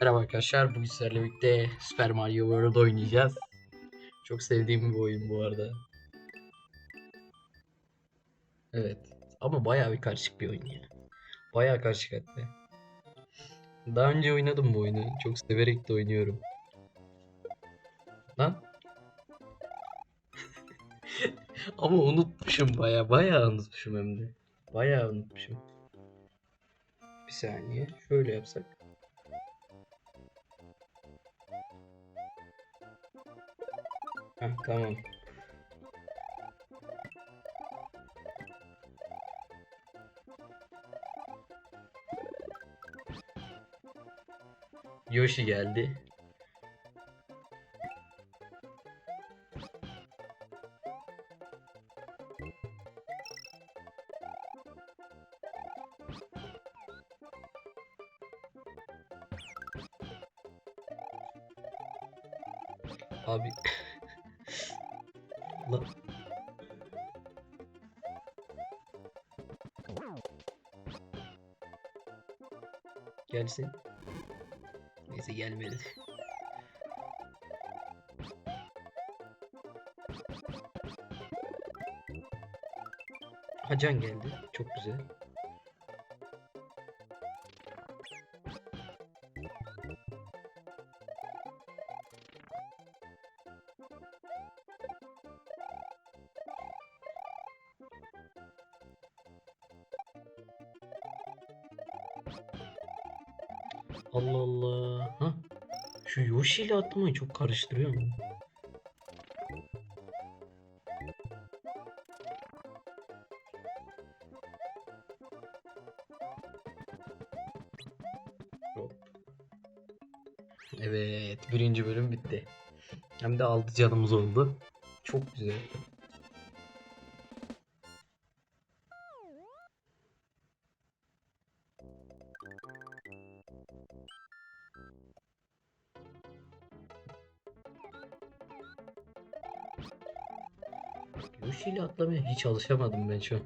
Merhaba arkadaşlar, bugün sizlerle birlikte Super Mario World oynayacağız. Çok sevdiğim bir oyun bu arada. Evet, ama bayağı bir karışık bir oyun ya. Bayağı karışık hatta. Daha önce oynadım bu oyunu, çok severek de oynuyorum. Lan? ama unutmuşum bayağı, bayağı unutmuşum hem de. Bayağı unutmuşum. Bir saniye, şöyle yapsak. Heh, tamam. Yoshi geldi. Abi Lan. Gelsin. Neyse gelmedi. Hacan geldi. Çok güzel. Allah Allah. Ha? Şu Yoshi ile atlamayı çok karıştırıyor mu? Evet, birinci bölüm bitti. Hem de 6 canımız oldu. Çok güzel. Yoshi ile atlamaya hiç alışamadım ben şu an.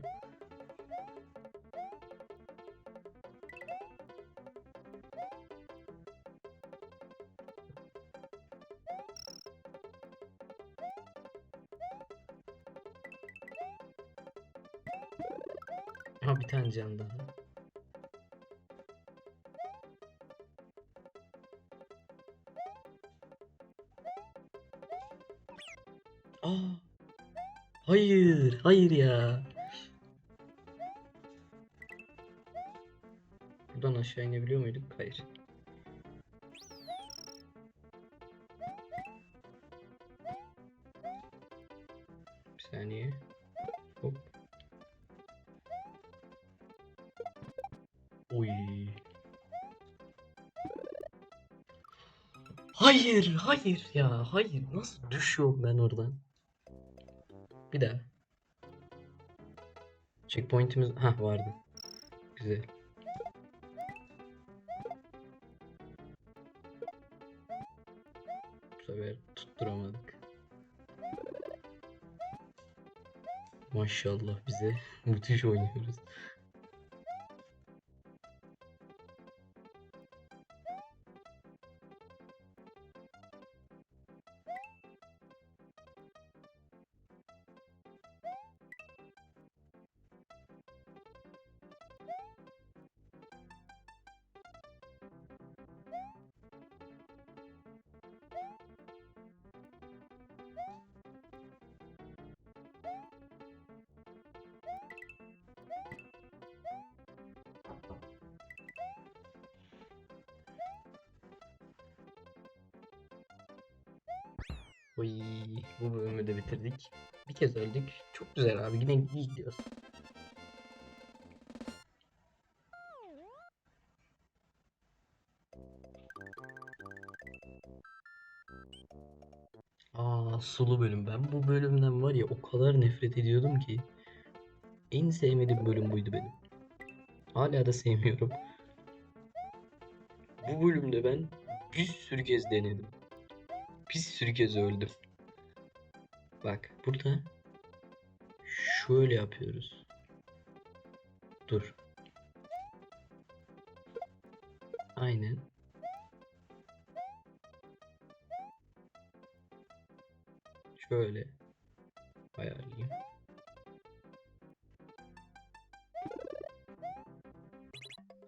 Ha bir tane can daha. Hayır, hayır ya. Buradan aşağı inebiliyor muyduk? Hayır. Bir saniye. Hop. Oy. Hayır, hayır ya, hayır. Nasıl düşüyorum ben oradan? Bir daha. Checkpoint'imiz ha vardı. Güzel. Bu sefer tutturamadık. Maşallah bize müthiş oynuyoruz. Oy, bu bölümü de bitirdik. Bir kez öldük. Çok güzel abi. Yine iyi gidiyoruz. Aa, sulu bölüm. Ben bu bölümden var ya o kadar nefret ediyordum ki. En sevmediğim bölüm buydu benim. Hala da sevmiyorum. Bu bölümde ben bir sürü kez denedim. Bir sürü kez öldüm. Bak burada şöyle yapıyoruz. Dur. Aynen. Şöyle ayarlayayım.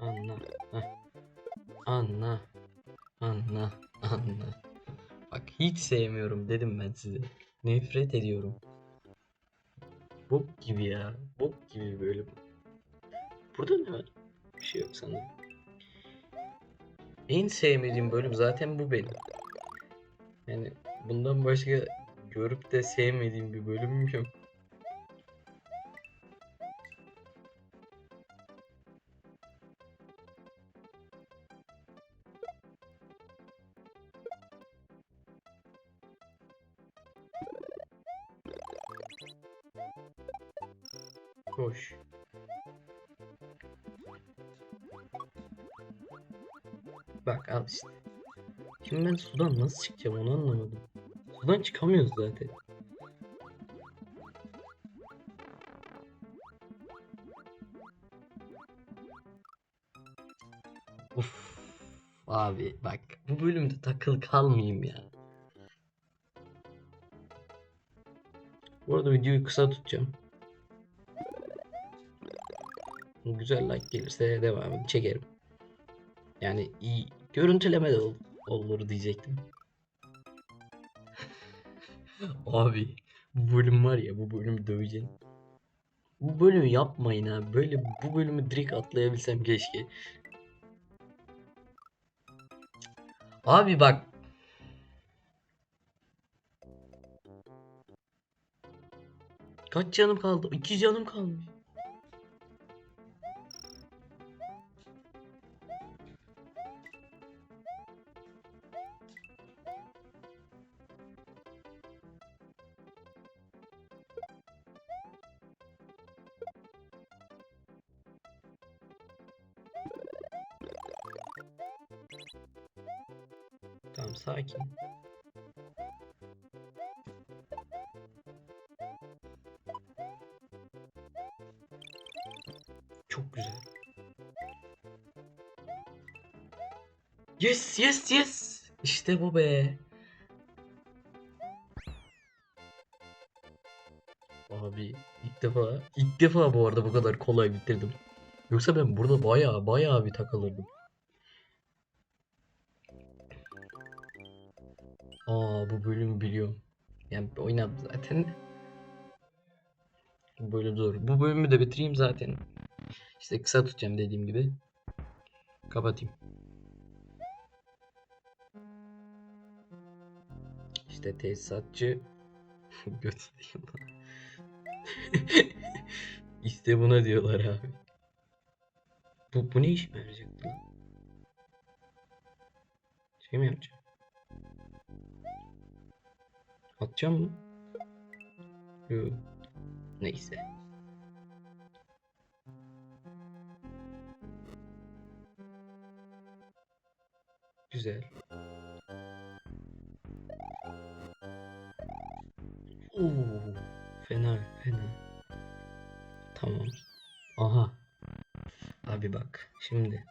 Anla. Heh. Anla. Anla. Anla. Hiç sevmiyorum dedim ben size. Nefret ediyorum. Bok gibi ya. Bok gibi bölüm. Burada ne var? Bir şey yok sanırım. En sevmediğim bölüm zaten bu benim. Yani bundan başka görüp de sevmediğim bir bölümüm yok. Bak al işte. Şimdi ben sudan nasıl çıkacağım onu anlamadım. Sudan çıkamıyoruz zaten. Uf. Abi bak bu bölümde takıl kalmayayım ya. Bu arada videoyu kısa tutacağım. Güzel like gelirse devamını çekerim. Yani iyi görüntüleme de ol- olur diyecektim. Abi bu bölüm var ya bu bölümü döveceğim. Bu bölümü yapmayın abi. Böyle bu bölümü direkt atlayabilsem keşke. Abi bak. Kaç canım kaldı? İki canım kalmış. Tamam sakin. Çok güzel. Yes yes yes. İşte bu be. Abi ilk defa ilk defa bu arada bu kadar kolay bitirdim. Yoksa ben burada bayağı bayağı bir takılırdım. Bu bölümü biliyorum. Yani oynadım zaten. Bu bölüm zor. Bu bölümü de bitireyim zaten. İşte kısa tutacağım dediğim gibi. Kapatayım. İşte tesisatçı göt diyorlar. İşte buna diyorlar abi. Bu, bu ne işime yarayacaktı lan? Şey mi yapacağım? Yok. Neyse. Güzel. Oo, fena fena. Tamam. Aha. Abi bak şimdi.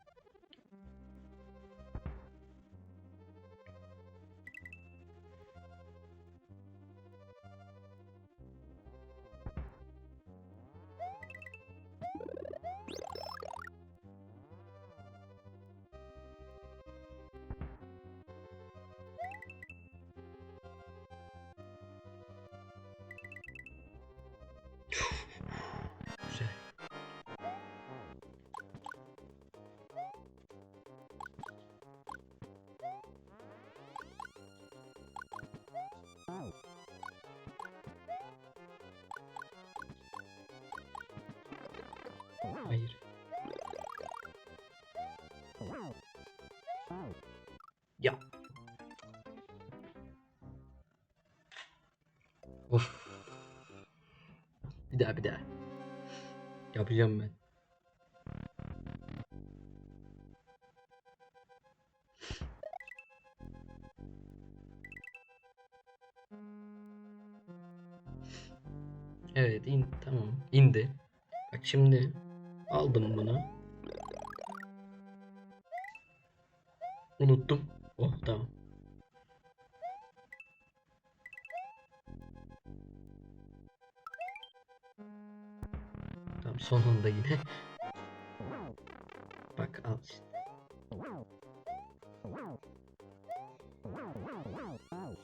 Hayır. Ya. Of. Bir daha bir daha. Yapacağım ben. Evet in tamam indi. Bak şimdi Aldım bunu. Unuttum. Oh tamam. Tamam sonunda yine. Bak al işte.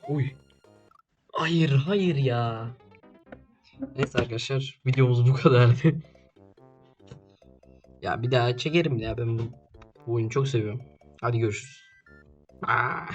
Uy. Hayır hayır ya. Neyse arkadaşlar videomuz bu kadardı ya bir daha çekerim ya ben bu, bu oyunu çok seviyorum. Hadi görüşürüz. Aa.